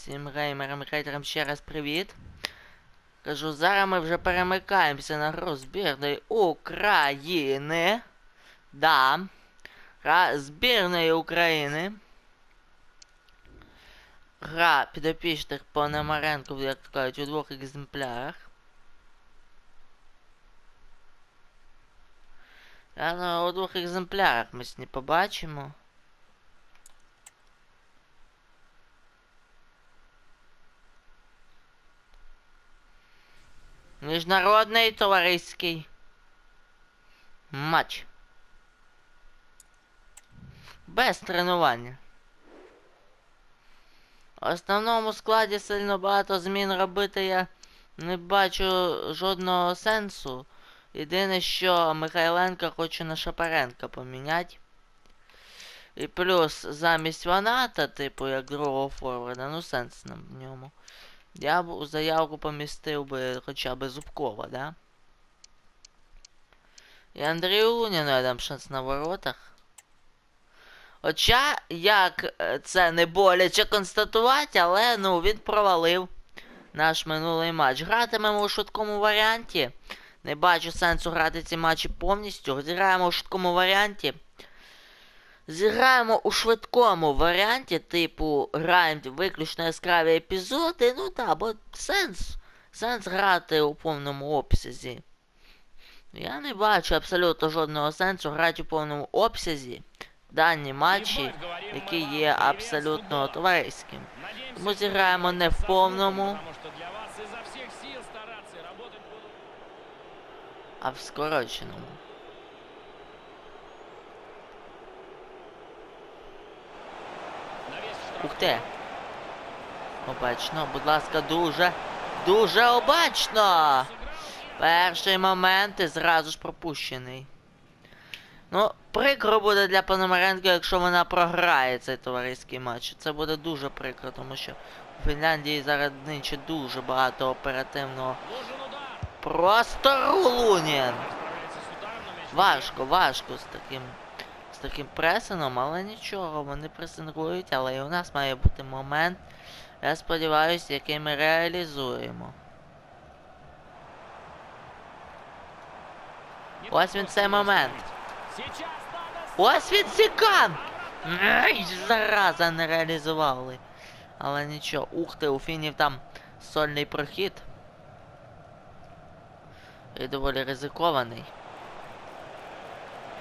Всім геймерам і хейтерам ще раз привіт. Кажу, зараз ми вже перемикаємося на гру збірної України. Да. Гра збірної України. Гра підопічних Пономаренко, як то кажуть, у двох екземплярах. Я ну, у двох екземплярах ми сьогодні побачимо. Міжнародний товариський матч. Без тренування. В основному складі сильно багато змін робити я не бачу жодного сенсу. Єдине, що Михайленка хочу на Шапаренка поміняти. І плюс замість Ваната, типу, як другого форварда, ну сенс нам в ньому. Я б у заявку помістив би хоча б Зубкова, да? І Андрію Луніну я дам шанс на воротах. Хоча, як е, це не боляче констатувати, але ну він провалив наш минулий матч. Гратимемо у швидкому варіанті. Не бачу сенсу грати ці матчі повністю. Зіграємо у швидкому варіанті. Зіграємо у швидкому варіанті, типу, граємо виключно яскраві епізоди. Ну так, бо сенс. Сенс грати у повному обсязі. Я не бачу абсолютно жодного сенсу грати у повному обсязі дані матчі, які є абсолютно товариським. Тому зіграємо не в повному, а в скороченому. Навес в Ух ти. Обачно, будь ласка, дуже, дуже обачно! Перший момент і зразу ж пропущений. Ну, прикро буде для Пономаренко, якщо вона програє цей товариський матч. Це буде дуже прикро, тому що у Фінляндії зараз нинче дуже багато оперативного. Просто Рулунін! Важко, важко з таким таким пресингом, але нічого, вони пресингують, але і у нас має бути момент, я сподіваюся, який ми реалізуємо. Ось він цей момент. Ось він сікан! Ай, зараза, не реалізували. Але нічого, ух ти, у фінів там сольний прохід. І доволі ризикований.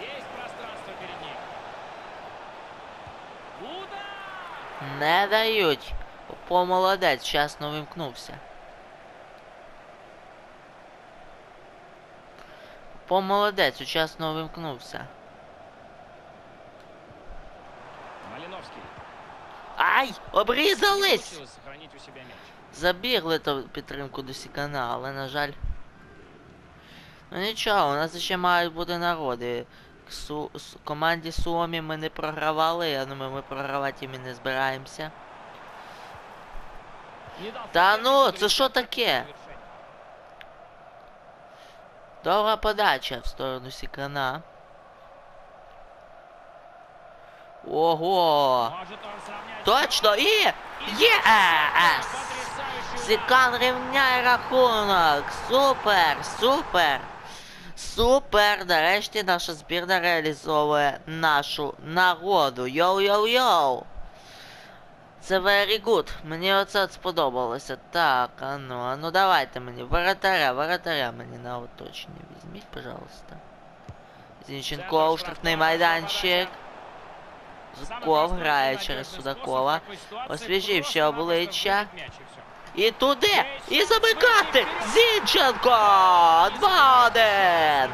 Есть пространство перед ним. Удар! Не дають. Помолодець, вчасно вимкнувся. Помолодець, вчасно вимкнувся. Малиновский. Ай! Обрізались! Забігли то підтримку до Сікана, але на жаль. Ну нічого, у нас ще мають бути народи. Су... с- команді Суомі ми не програвали, я думаю, ми програвати їм і не збираємося. Та ну, це що таке? Довга подача в сторону Сікана. Ого! Точно і єс! Сікан рівняє рахунок! Супер! Супер! Супер! Нарешті наша збірна реалізовує нашу нагоду. Йоу-йоу-йоу! Це very good. Мені оце от сподобалося. Так, а ну, а ну давайте мені. Воротаря, воротаря мені на оточення візьміть, пожалуйста. Зінченко у штрафний майданчик. Зубков грає через Судакова. Освіжив ще обличчя. І туди! І замикати! Зінченко! 2-1!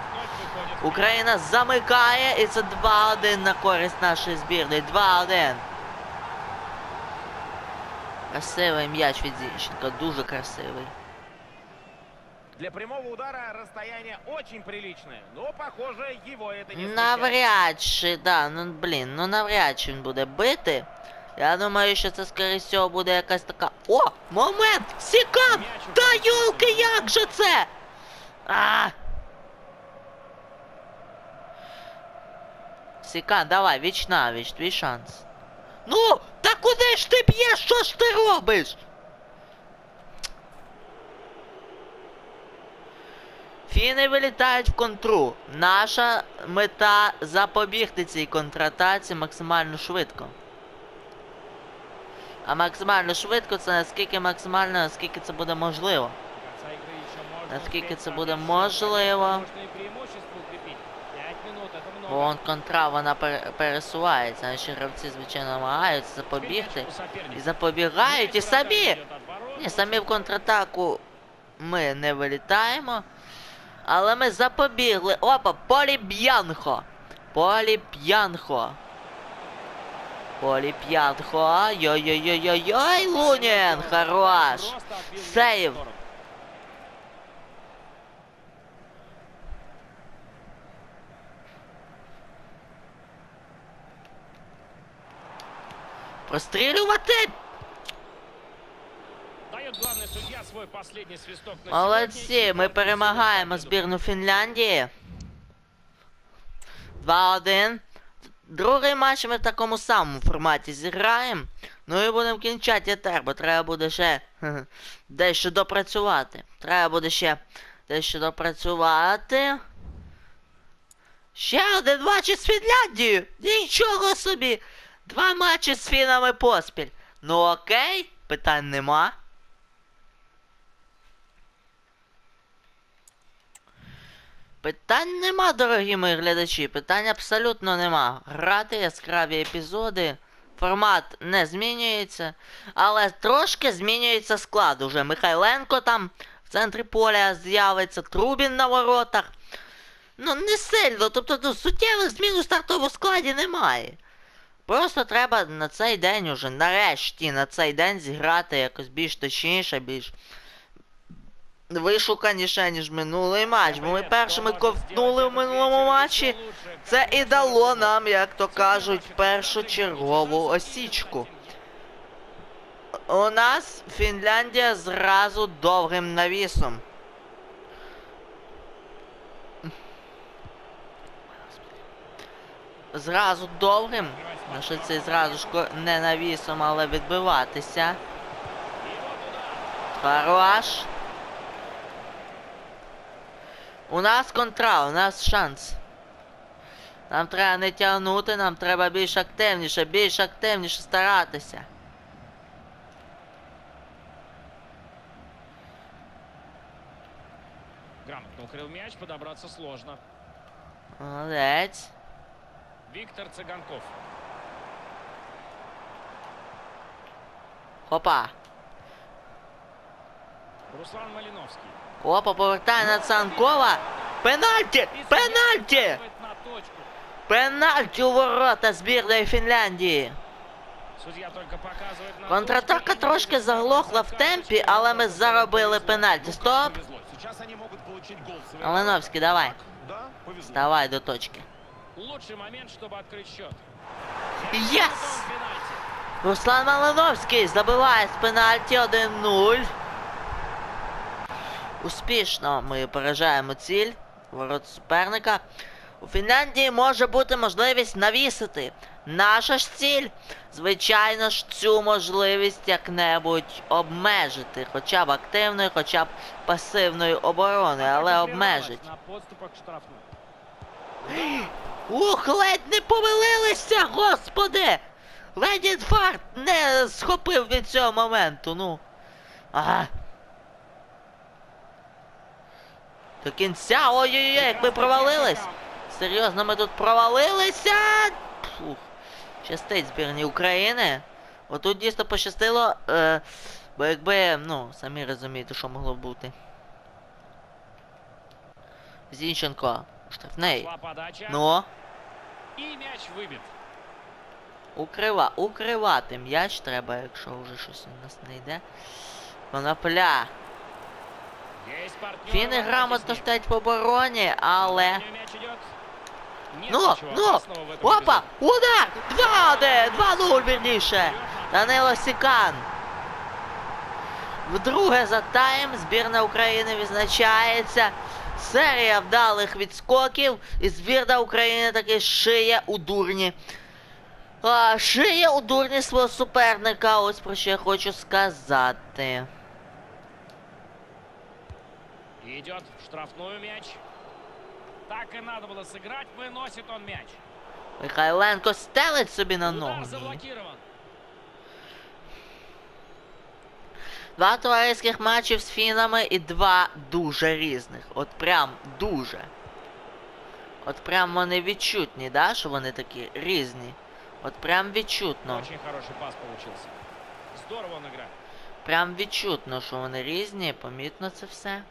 Україна замикає і це 2-1 на користь нашої збірної. 2-1. Красивий м'яч від Зінченка, дуже красивий. Для прямого удара расстояние очень приличное, но, похоже, его это не. Навряд чи, да, ну блін, ну навряд чи він буде бити. Я думаю, що це скоріше всього буде якась така. О! Момент! Сікан! Та юлки, як же це? А! Сікан, давай, вічна, віч твій шанс. Ну, та куди ж ти б'єш? Що ж ти робиш? Фіни вилітають в контру. Наша мета запобігти цій контратаці максимально швидко. А максимально швидко це наскільки максимально, наскільки це буде можливо. До конца игры еще можно Наскільки успеть це буде собрать можливо. возможные преимущества укрепить. Пять минут, это много. Бо он контра, вона пере- пересувається. Наші гравці, звичайно, намагаються Теперь запобігти. мяч у соперника. І запобігають, і Мяч вратарь самі! идет от ворот. Ні, самі в контратаку ми не вилітаємо. Але ми запобігли. Опа, поліб'янхо! Поліб'янхо! Поліб'янхо! Йой-йой-йой-йой! Лунін! Хорош! Сейв. Прострілювати! Молодці, ми перемагаємо збірну Фінляндії. 2-1. Другий матч ми в такому самому форматі зіграємо. Ну і будемо кінчати етер, бо треба буде ще дещо допрацювати. Треба буде ще дещо допрацювати. Ще один матч із Фінляндією! Нічого собі! Два матчі з фінами поспіль. Ну окей, питань нема. Питань нема, дорогі мої глядачі. Питань абсолютно нема. Грати яскраві епізоди. Формат не змінюється. Але трошки змінюється склад. Уже Михайленко там в центрі поля з'явиться, Трубін на воротах. Ну, не сильно. Тобто ну, суттєвих змін у стартовому складі немає. Просто треба на цей день уже, нарешті, на цей день зіграти якось більш точніше, більш вишуканіше, ніж минулий матч. Бо ми першими ковтнули в минулому матчі. Це і дало нам, як то кажуть, першочергову осічку. У нас Фінляндія зразу довгим навісом. Зразу довгим. На що це зразу ж не навісом, але відбиватися. Хорош. У нас контра, у нас шанс. Нам треба не тягнути, нам треба більш активніше, більш активніше старатися. Грамотно укрыл мяч, подобраться сложно. Молодець. Виктор Цыганков. Хопа. Руслан Малиновский. Опа, повертає на Цанкова. Пенальті! И судья Пенальті! указывает на точку. Пенальті у ворота збірної Фінляндії. Судья только показывает на Контратака точку. трошки заглохла в темпі, але ми заробили пенальті. Стоп! Повезло. Сейчас они могут получить гол. Малиновський, давай. Да, повезло. Давай до точки. Лучший момент, чтобы открыть счет. Єс! Пенальти. Руслан Малиновський забиває з пенальті 1-0. Успішно ми поражаємо ціль ворот суперника. У Фінляндії може бути можливість навісити. Наша ж ціль, звичайно ж, цю можливість як-небудь обмежити. Хоча б активною, хоча б пасивною обороною, але обмежить. Ух, ледь не помилилися, господи! Ледь інфаркт не схопив від цього моменту, ну. Ага. До кінця, ой-ой-ой, як ми провалились! Серйозно, ми тут провалилися! Фух. Щастить збірні України. Отут дійсно пощастило, е, бо якби, ну, самі розумієте, що могло бути. Зінченко, штрафний. Ну. И мяч выбит. Укрива, укривати м'яч треба, якщо вже щось у нас не йде. Конопля. Фіни грамотно с стоять в обороні, але. Ну, ну! Опа! Удар! 2-1! 2-0 вірніше! Данило Сікан. Вдруге за тайм збірна України відзначається. Серія вдалих відскоків, і збірна України таки шиє у дурні. А, шиє у дурні свого суперника, ось про що я хочу сказати. Идет в штрафную мяч. Так и надо было сыграть. Выносит он мяч. Михайленко стелить собі на Удар ногу. заблокирован. Два товариських матчів з фінами і два дуже різних. От прям дуже. От прям вони відчутні, да, що вони такі різні. От прям відчутно. Очень хороший пас получился. Здорово он играет. Прям відчутно, що вони різні, помітно це все.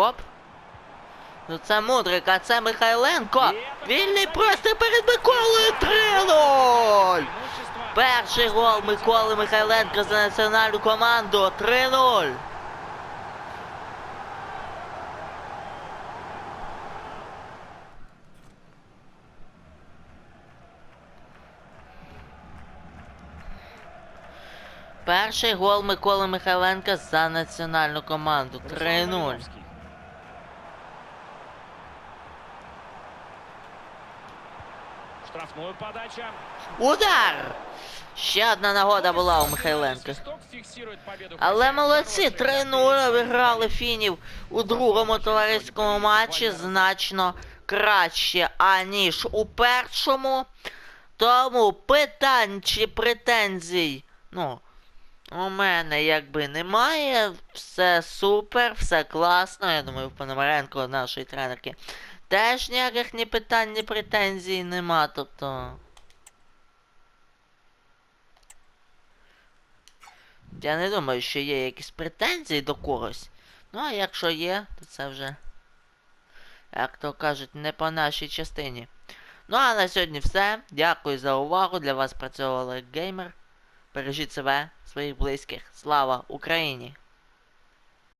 Хоп. Ну це Мудрик, а це Михайленко. Вільний простір перед Миколою 3-0! Перший гол Миколи Михайленка за національну команду 3-0. Перший гол Миколи Михайленка за національну команду. 3-0. Малиновский. Подача. Удар! Ще одна нагода була у Михайленка. Але молодці, Хорошая 3-0 виграли фінів у другому товариському матчі значно краще, аніж у першому. Тому питань чи претензій, ну, у мене якби немає. Все супер, все класно. Я думаю, Пономаренко, нашої тренерки, теж ніяких ні питань, ні претензій нема. Тобто. Я не думаю, що є якісь претензії до когось. Ну, а якщо є, то це вже, як то кажуть, не по нашій частині. Ну а на сьогодні все. Дякую за увагу. Для вас працював Геймер. Бережіть себе, своїх близьких. Слава Україні!